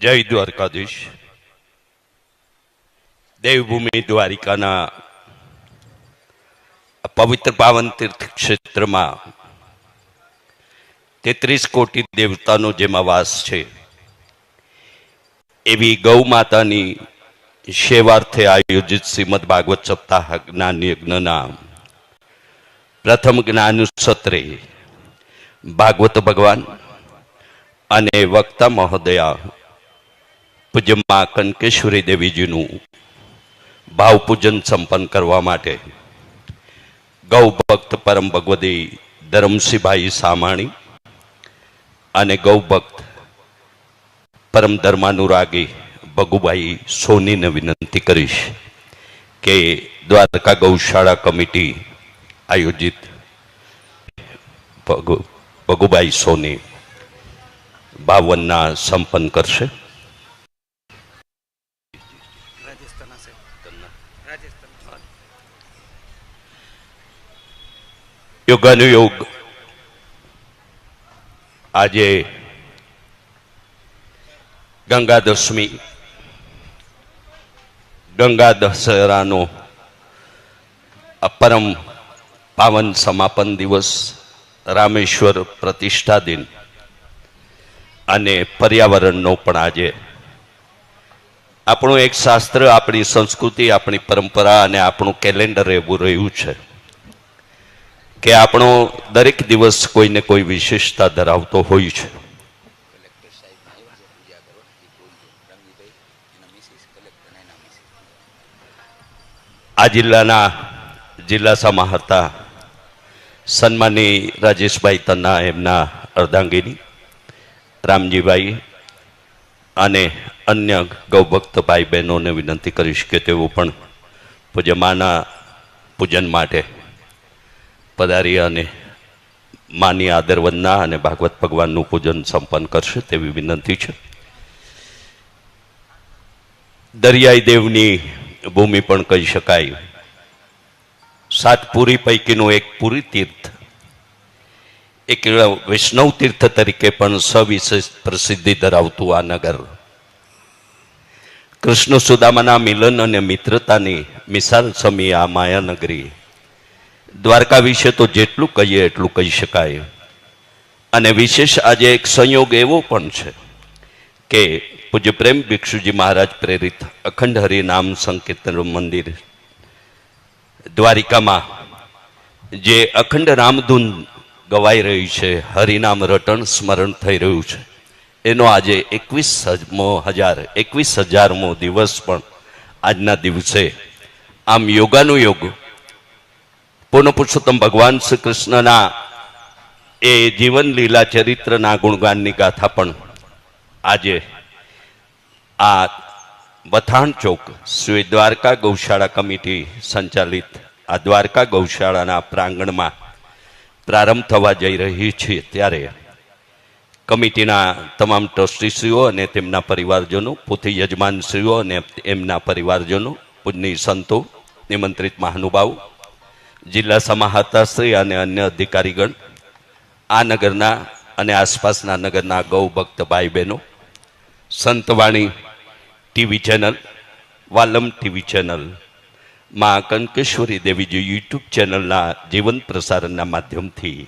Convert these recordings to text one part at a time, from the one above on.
જય દ્વારકાધીશ. દેવભૂમિ દ્વારિકાના પવિત્ર પાવન તીર્થ ક્ષેત્રમાં તેત્રીસ કોટી દેવતાનો જેમાં વાસ છે, એવી ગૌ માતાની સેવાર્થે આયોજિત શ્રીમદ ભાગવત સપ્તાહ જ્ઞાન યજ્ઞના પ્રથમ જ્ઞાન સત્રે ભાગવત ભગવાન અને વક્તા મહોદયા પૂજ્ય મા કનકેશ્વરી દેવીજીનું ભાવપૂજન સંપન્ન કરવા માટે ગૌભક્ત પરમ ભગવતી ધરમસિંહભાઈ સામાણી અને ગૌભક્ત પરમ ધર્માનુરાગી ભગુભાઈ સોનીને વિનંતી કરીશ કે દ્વારકા ગૌશાળા કમિટી આયોજિત ભગુભાઈ સોની બાવનના સંપન્ન કરશે. યોગાનુયોગ. આજે ગંગા દશમી ગંગા દશહરાનો આ પરમ પાવન સમાપન દિવસ, રામેશ્વર પ્રતિષ્ઠા દિન અને પર્યાવરણનો પણ આજે. આપણું એક શાસ્ત્ર, આપણી સંસ્કૃતિ, આપણી પરંપરા અને આપણું કેલેન્ડર એવું રહ્યું છે. કે આપણો દરેક દિવસ કોઈને કોઈ વિશેષતા ધરાવતો હોય છે. આ જિલ્લાના જિલ્લા હતા સન્માની રાજેશભાઈ તન્ના એમના અર્ધાંગીની, રામજીભાઈ અને અન્ય ગૌભક્ત ભાઈ બહેનોને વિનંતી કરીશ કે તેઓ પણ પૂજ્યમાના પૂજન માટે પધારી અને માની આદર વંદના અને ભાગવત ભગવાનનું પૂજન સંપન્ન કરશે તેવી વિનંતી છે. દરિયાઈ દેવની ભૂમિ પણ કહી શકાય. સાત પુરી પૈકીનું એક પુરી તીર્થ. એક વૈષ્ણવ તીર્થ તરીકે પણ સવિશેષ પ્રસિદ્ધિ ધરાવતું આ નગર. કૃષ્ણ સુદામાના મિલન અને મિત્રતાની મિસાલ સમી આ માયાનગરી દ્વારકા વિશે તો જેટલું કહીએ એટલું કહી શકાય. અને વિશેષ આજે એક સંયોગ એવો પણ છે કે પૂજ્ય પ્રેમ ભિક્ષુજી મહારાજ પ્રેરિત અખંડ હરિનામ સંકીર્તન મંદિર દ્વારિકામાં જે અખંડ રામધૂન ગવાઈ રહી છે, હરિનામ રટણ સ્મરણ થઈ રહ્યું છે. એનો આજે એકવીસ મો હજાર એકવીસ હજારમો દિવસ પણ આજના દિવસે આમ યોગાનું યોગ પૂર્ણ પુરુષોત્તમ ભગવાન શ્રી કૃષ્ણના એ જીવન લીલા ચરિત્રના ગુણગાનની ગાથા પણ આજે આ વથાણ ચોક શ્રી દ્વારકા ગૌશાળા કમિટી સંચાલિત, આ દ્વારકા ગૌશાળાના પ્રાંગણમાં પ્રારંભ થવા જઈ રહી છે ત્યારે કમિટીના તમામ ટ્રસ્ટીશ્રીઓ અને તેમના પરિવારજનો, પોતે યજમાનશ્રીઓ અને એમના પરિવારજનો, પૂજની સંતો, નિમંત્રિત મહાનુભાવો જિલ્લા સમાહર્તાશ્રી અને અન્ય અધિકારીગણ, આ નગરના અને આસપાસના નગરના ગૌ ભક્ત ભાઈ બહેનો Santvani TV channel, Valam TV channel, માં કંકેશ્વરી દેવીજી યુટ્યુબ ચેનલના જીવન પ્રસારણના માધ્યમથી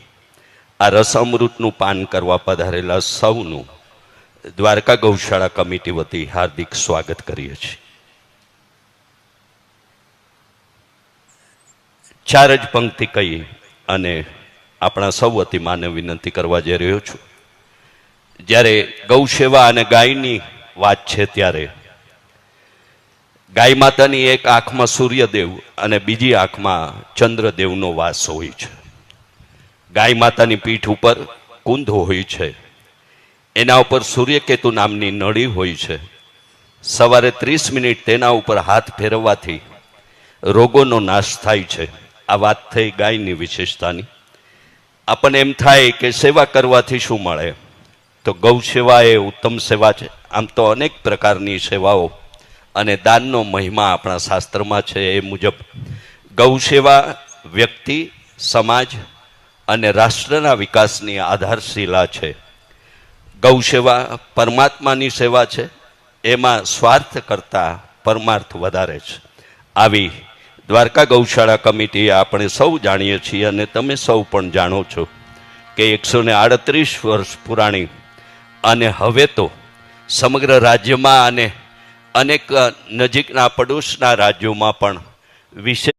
આ રસ અમૃતનું પાન કરવા પધારેલા સૌનું દ્વારકા ગૌશાળા કમિટી વતી હાર્દિક સ્વાગત કરીએ છીએ. ચાર જ પંક્તિ કહી અને આપણા સૌ અતિ માને વિનંતી કરવા જઈ રહ્યો છું. જ્યારે ગૌ સેવા અને ગાયની વાત છે ત્યારે ગાય માતાની એક આંખમાં સૂર્યદેવ અને બીજી આંખમાં ચંદ્રદેવનો વાસ હોય છે. ગાય માતાની પીઠ ઉપર કુંદ હોય છે. એના ઉપર સૂર્યકેતુ નામની નળી હોય છે. સવારે ત્રીસ મિનિટ તેના ઉપર હાથ ફેરવવાથી રોગોનો નાશ થાય છે. આ વાત થઈ ગાયની વિશેષતાની. આપણને એમ થાય કે સેવા કરવાથી શું મળે? તો ગૌ સેવા એ ઉત્તમ સેવા છે. આમ તો અનેક પ્રકારની સેવાઓ અને દાનનો મહિમા આપણા શાસ્ત્રમાં છે એ મુજબ. ગૌ સેવા વ્યક્તિ, સમાજ અને રાષ્ટ્રના વિકાસની આધારશિલા છે. ગૌ સેવા પરમાત્માની સેવા છે. એમાં સ્વાર્થ કરતાં પરમાર્થ વધારે છે. આવી દ્વારકા ગૌશાળા કમિટી આપણે સૌ જાણીએ છીએ અને તમે સૌ પણ જાણો છો કે એકસો ને આડત્રીસ વર્ષ પુરાણી અને હવે તો સમગ્ર રાજ્યમાં અને અનેક નજીકના પડોશના રાજ્યોમાં પણ વિશેષ